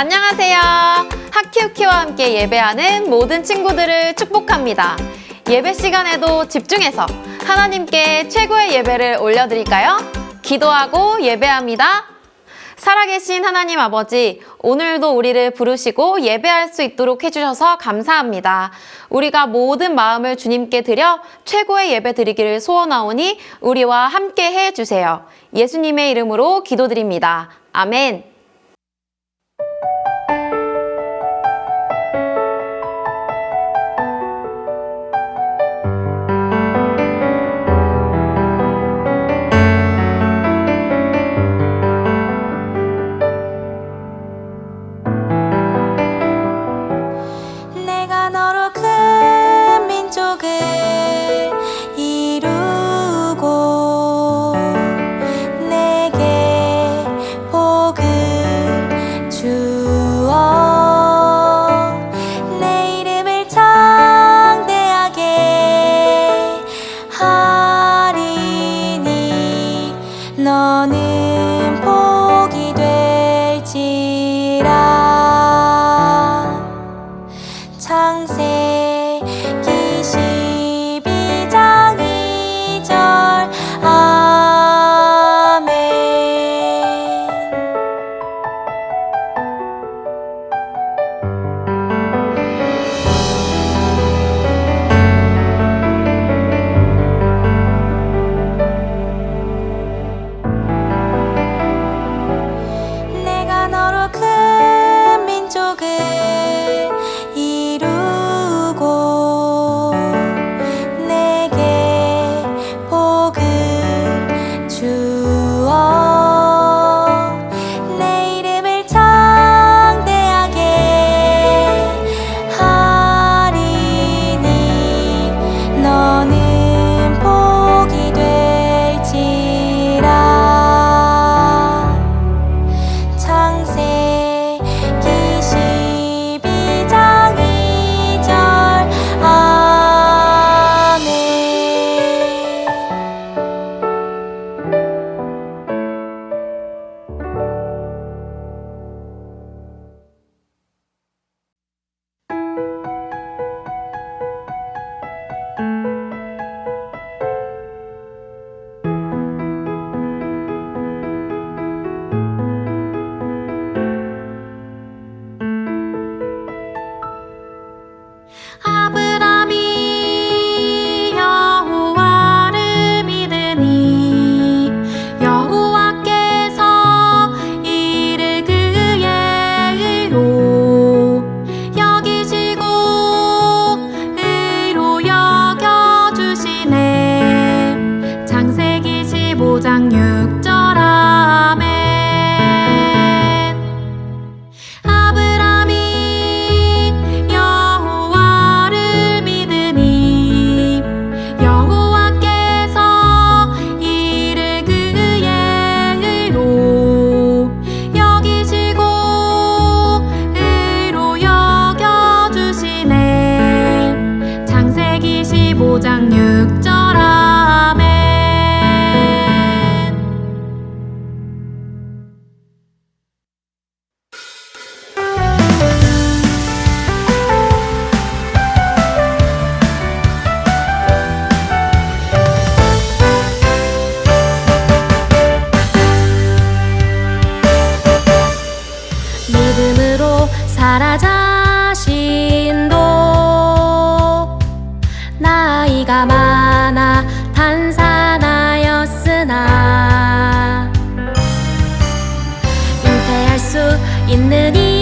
안녕하세요. 하키우키와 함께 예배하는 모든 친구들을 축복합니다. 예배 시간에도 집중해서 하나님께 최고의 예배를 올려드릴까요? 기도하고 예배합니다. 살아계신 하나님 아버지, 오늘도 우리를 부르시고 예배할 수 있도록 해주셔서 감사합니다. 우리가 모든 마음을 주님께 드려 최고의 예배 드리기를 소원하오니 우리와 함께 해주세요. 예수님의 이름으로 기도드립니다. 아멘. 될지 있는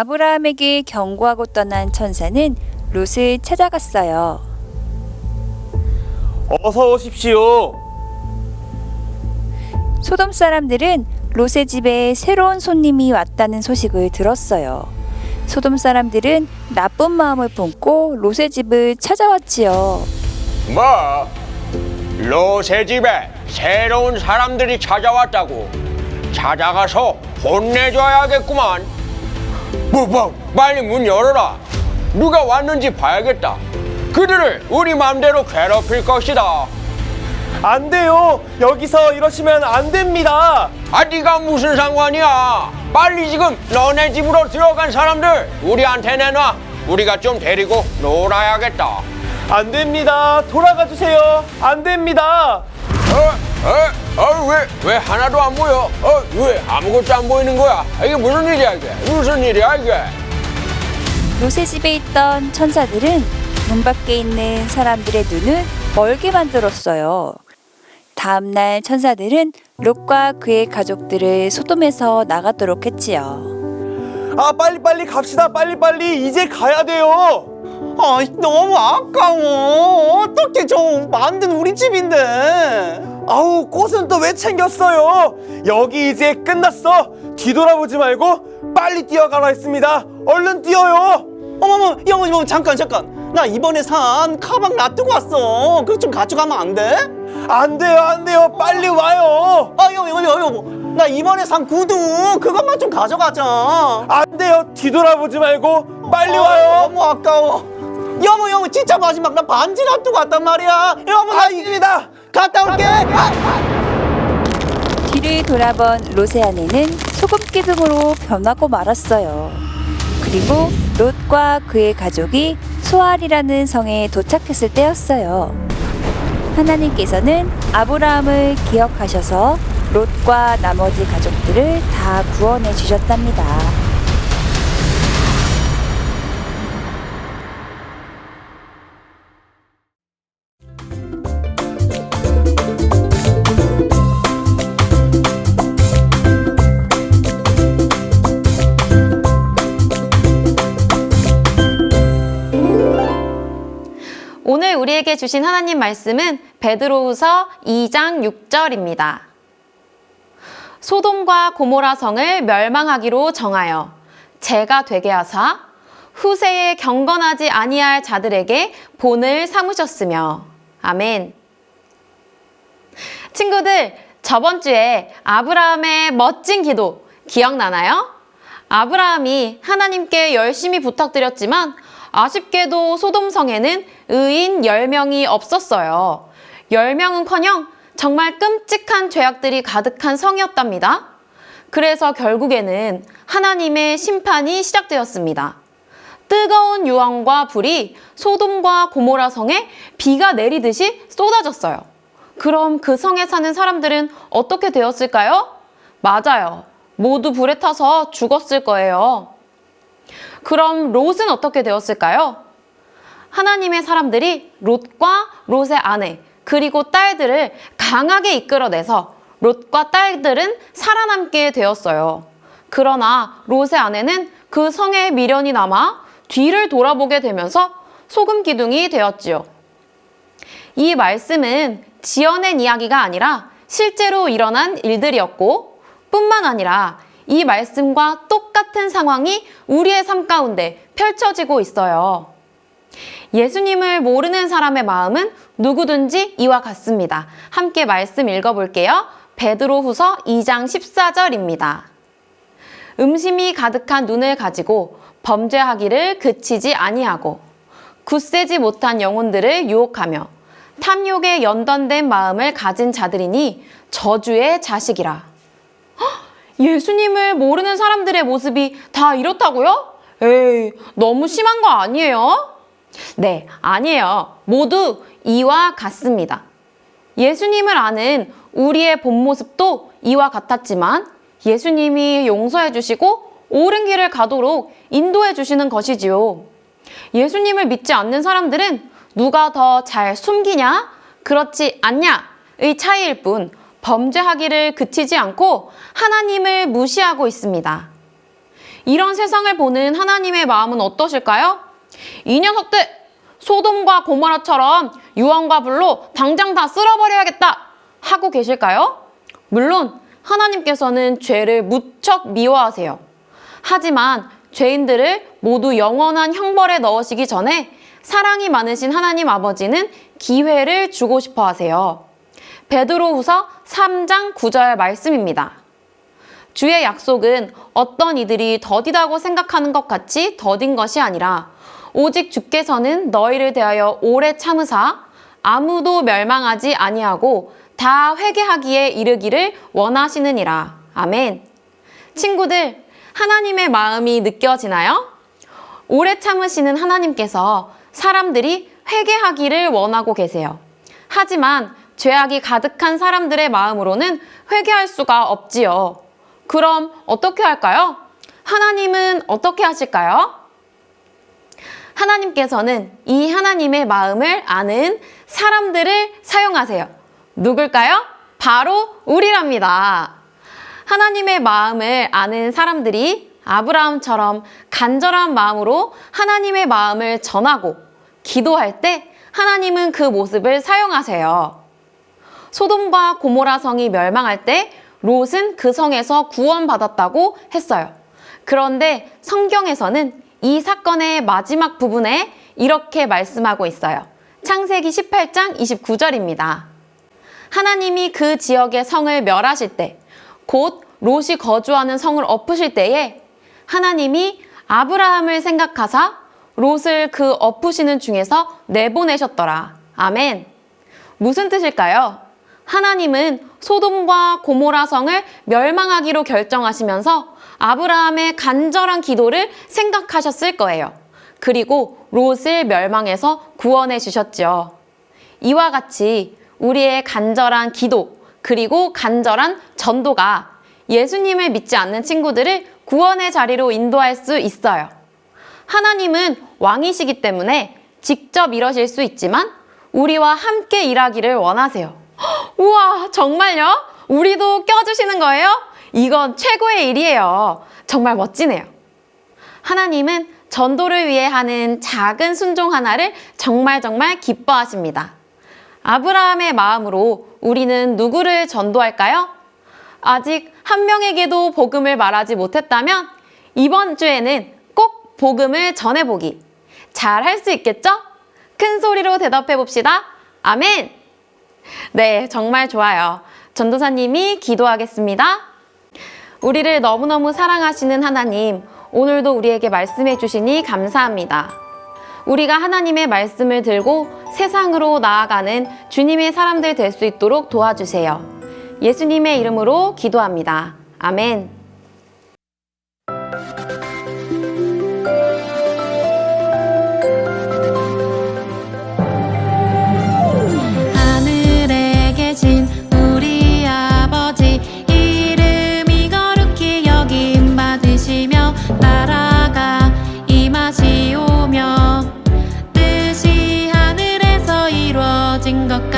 아브라함에게 경고하고 떠난 천사는 롯을 찾아갔어요. 어서 오십시오. 소돔 사람들은 롯의 집에 새로운 손님이 왔다는 소식을 들었어요. 소돔 사람들은 나쁜 마음을 품고 롯의 집을 찾아왔지요. 뭐? 롯의 집에 새로운 사람들이 찾아왔다고 찾아가서 혼내줘야겠구만 뭐, 뭐, 빨리 문 열어라 누가 왔는지 봐야겠다 그들을 우리 맘대로 괴롭힐 것이다 안 돼요. 여기서 이러시면 안 됩니다. 아 네가 무슨 상관이야 빨리 지금 너네 집으로 들어간 사람들 우리한테 내놔 우리가 좀 데리고 놀아야겠다 안 됩니다. 돌아가 주세요. 안 됩니다. 어? 어? 어? 왜? 왜 하나도 안 보여? 어? 왜 아무것도 안 보이는 거야? 이게 무슨 일이야 이게? 무슨 일이야 이게? 롯의 집에 있던 천사들은 문 밖에 있는 사람들의 눈을 멀게 만들었어요. 다음 날 천사들은 롯과 그의 가족들을 소돔에서 나가도록 했지요. 아, 빨리 빨리 갑시다. 빨리 빨리 이제 가야 돼요. 아, 너무 아까워. 어떻게 저 만든 우리 집인데. 아우, 꽃은 또 왜 챙겼어요? 여기 이제 끝났어. 뒤돌아보지 말고 빨리 뛰어가라 했습니다. 얼른 뛰어요. 어머머, 여보, 여보, 잠깐, 잠깐. 나 이번에 산 가방 놔두고 왔어. 그거 좀 가져가면 안 돼? 안 돼요, 안 돼요. 빨리 와요. 아, 여보, 여보, 여보, 여보. 나 이번에 산 구두 그것만 좀 가져가자. 안 돼요. 뒤돌아보지 말고 빨리 아, 와요. 너무 아까워. 여보, 여보, 진짜 마지막 나 반지 놔두고 왔단 말이야. 여보, 나 이, 아닙니다. 갔다 올게. 뒤를 돌아본 롯의 아내는 소금 기둥으로 변하고 말았어요. 그리고 롯과 그의 가족이 소알이라는 성에 도착했을 때였어요. 하나님께서는 아브라함을 기억하셔서 롯과 나머지 가족들을 다 구원해 주셨답니다. 오늘 우리에게 주신 하나님 말씀은 베드로후서 2장 6절입니다. 소돔과 고모라 성을 멸망하기로 정하여 제가 되게 하사 후세에 경건하지 아니할 자들에게 본을 삼으셨으며 아멘. 친구들, 저번 주에 아브라함의 멋진 기도 기억나나요? 아브라함이 하나님께 열심히 부탁드렸지만 아쉽게도 소돔성에는 의인 10명이 없었어요. 10명은커녕 정말 끔찍한 죄악들이 가득한 성이었답니다. 그래서 결국에는 하나님의 심판이 시작되었습니다. 뜨거운 유황과 불이 소돔과 고모라 성에 비가 내리듯이 쏟아졌어요. 그럼 그 성에 사는 사람들은 어떻게 되었을까요? 맞아요. 모두 불에 타서 죽었을 거예요. 그럼 롯은 어떻게 되었을까요? 하나님의 사람들이 롯과 롯의 아내, 그리고 딸들을 강하게 이끌어내서 롯과 딸들은 살아남게 되었어요. 그러나 롯의 아내는 그 성에 미련이 남아 뒤를 돌아보게 되면서 소금 기둥이 되었지요. 이 말씀은 지어낸 이야기가 아니라 실제로 일어난 일들이었고 뿐만 아니라 이 말씀과 똑같은 상황이 우리의 삶 가운데 펼쳐지고 있어요. 예수님을 모르는 사람의 마음은 누구든지 이와 같습니다. 함께 말씀 읽어볼게요. 베드로 후서 2장 14절입니다. 음심이 가득한 눈을 가지고 범죄하기를 그치지 아니하고 굳세지 못한 영혼들을 유혹하며 탐욕에 연단된 마음을 가진 자들이니 저주의 자식이라. 헉, 예수님을 모르는 사람들의 모습이 다 이렇다고요? 에이, 너무 심한 거 아니에요? 네, 아니에요. 모두 이와 같습니다. 예수님을 아는 우리의 본 모습도 이와 같았지만 예수님이 용서해 주시고 옳은 길을 가도록 인도해 주시는 것이지요. 예수님을 믿지 않는 사람들은 누가 더 잘 숨기냐, 그렇지 않냐의 차이일 뿐 범죄하기를 그치지 않고 하나님을 무시하고 있습니다. 이런 세상을 보는 하나님의 마음은 어떠실까요? 이 녀석들 소돔과 고모라처럼 유황과 불로 당장 다 쓸어버려야겠다 하고 계실까요? 물론 하나님께서는 죄를 무척 미워하세요. 하지만 죄인들을 모두 영원한 형벌에 넣으시기 전에 사랑이 많으신 하나님 아버지는 기회를 주고 싶어 하세요. 베드로후서 3장 9절 말씀입니다. 주의 약속은 어떤 이들이 더디다고 생각하는 것 같이 더딘 것이 아니라 오직 주께서는 너희를 대하여 오래 참으사 아무도 멸망하지 아니하고 다 회개하기에 이르기를 원하시느니라. 아멘. 친구들, 하나님의 마음이 느껴지나요? 오래 참으시는 하나님께서 사람들이 회개하기를 원하고 계세요. 하지만 죄악이 가득한 사람들의 마음으로는 회개할 수가 없지요. 그럼 어떻게 할까요? 하나님은 어떻게 하실까요? 하나님께서는 이 하나님의 마음을 아는 사람들을 사용하세요. 누굴까요? 바로 우리랍니다. 하나님의 마음을 아는 사람들이 아브라함처럼 간절한 마음으로 하나님의 마음을 전하고 기도할 때 하나님은 그 모습을 사용하세요. 소돔과 고모라 성이 멸망할 때 롯은 그 성에서 구원받았다고 했어요. 그런데 성경에서는 이 사건의 마지막 부분에 이렇게 말씀하고 있어요. 창세기 18장 29절입니다. 하나님이 그 지역의 성을 멸하실 때, 곧 롯이 거주하는 성을 엎으실 때에 하나님이 아브라함을 생각하사 롯을 그 엎으시는 중에서 내보내셨더라. 아멘. 무슨 뜻일까요? 하나님은 소돔과 고모라 성을 멸망하기로 결정하시면서 아브라함의 간절한 기도를 생각하셨을 거예요. 그리고 롯을 멸망해서 구원해 주셨죠. 이와 같이 우리의 간절한 기도, 그리고 간절한 전도가 예수님을 믿지 않는 친구들을 구원의 자리로 인도할 수 있어요. 하나님은 왕이시기 때문에 직접 이러실 수 있지만 우리와 함께 일하기를 원하세요. 헉, 우와, 정말요? 우리도 껴주시는 거예요? 이건 최고의 일이에요. 정말 멋지네요. 하나님은 전도를 위해 하는 작은 순종 하나를 정말 정말 기뻐하십니다. 아브라함의 마음으로 우리는 누구를 전도할까요? 아직 한 명에게도 복음을 말하지 못했다면 이번 주에는 꼭 복음을 전해보기. 잘 할 수 있겠죠? 큰 소리로 대답해 봅시다. 아멘! 네, 정말 좋아요. 전도사님이 기도하겠습니다. 우리를 너무너무 사랑하시는 하나님, 오늘도 우리에게 말씀해 주시니 감사합니다. 우리가 하나님의 말씀을 들고 세상으로 나아가는 주님의 사람들 될 수 있도록 도와주세요. 예수님의 이름으로 기도합니다. 아멘. 임하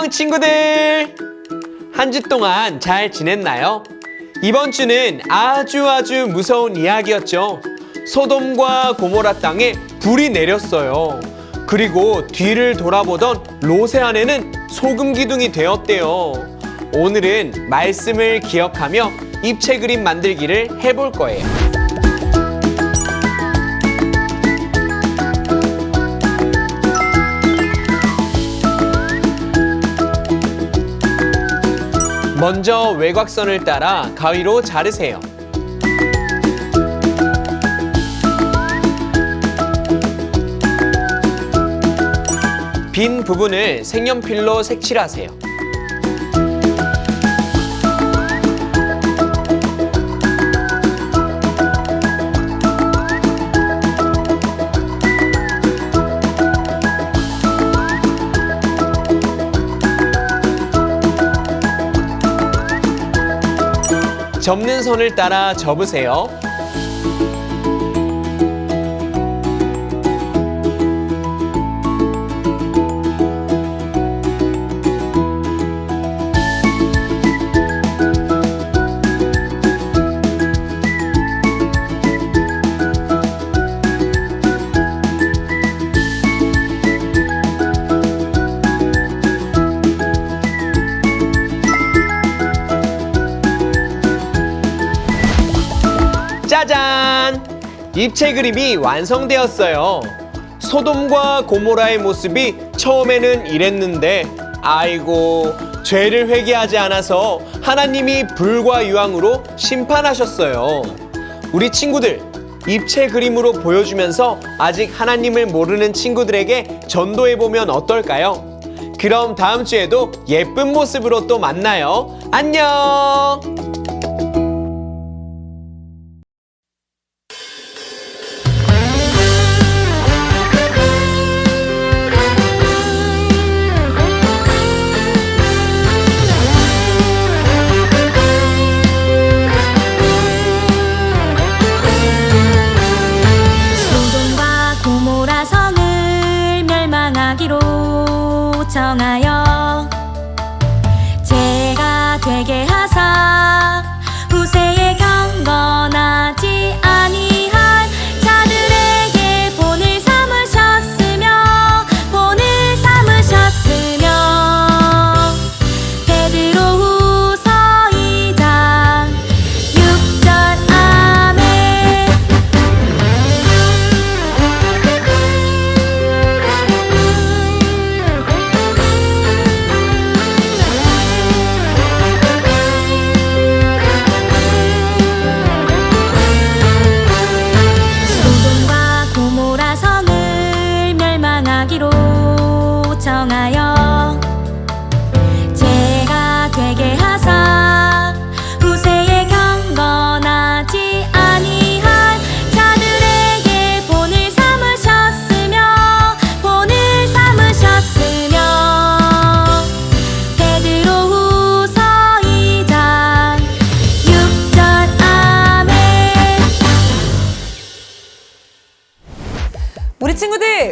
안녕 친구들! 한 주 동안 잘 지냈나요? 이번 주는 아주 아주 무서운 이야기였죠. 소돔과 고모라 땅에 불이 내렸어요. 그리고 뒤를 돌아보던 로세 아내는 소금 기둥이 되었대요. 오늘은 말씀을 기억하며 입체 그림 만들기를 해볼 거예요. 먼저 외곽선을 따라 가위로 자르세요. 빈 부분을 색연필로 색칠하세요. 접는 선을 따라 접으세요. 입체 그림이 완성되었어요. 소돔과 고모라의 모습이 처음에는 이랬는데, 아이고, 죄를 회개하지 않아서 하나님이 불과 유황으로 심판하셨어요. 우리 친구들, 입체 그림으로 보여주면서 아직 하나님을 모르는 친구들에게 전도해 보면 어떨까요? 그럼 다음 주에도 예쁜 모습으로 또 만나요. 안녕!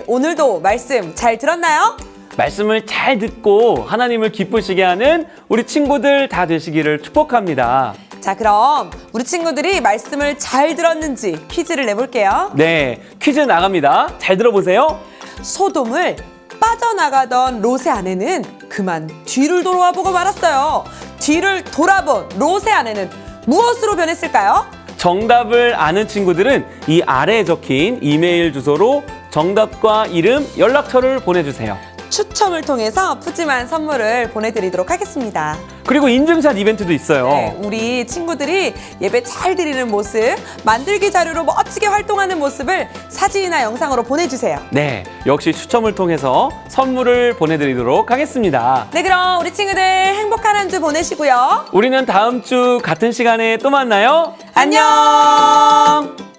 오늘도 말씀 잘 들었나요? 말씀을 잘 듣고 하나님을 기쁘시게 하는 우리 친구들 다 되시기를 축복합니다. 자 그럼 우리 친구들이 말씀을 잘 들었는지 퀴즈를 내볼게요. 네, 퀴즈 나갑니다. 잘 들어보세요. 소돔을 빠져나가던 롯의 아내는 그만 뒤를 돌아와 보고 말았어요. 뒤를 돌아본 롯의 아내는 무엇으로 변했을까요? 정답을 아는 친구들은 이 아래에 적힌 이메일 주소로 정답과 이름, 연락처를 보내주세요. 추첨을 통해서 푸짐한 선물을 보내드리도록 하겠습니다. 그리고 인증샷 이벤트도 있어요. 네, 우리 친구들이 예배 잘 드리는 모습, 만들기 자료로 멋지게 활동하는 모습을 사진이나 영상으로 보내주세요. 네, 역시 추첨을 통해서 선물을 보내드리도록 하겠습니다. 네, 그럼 우리 친구들 행복한 한 주 보내시고요. 우리는 다음 주 같은 시간에 또 만나요. 안녕!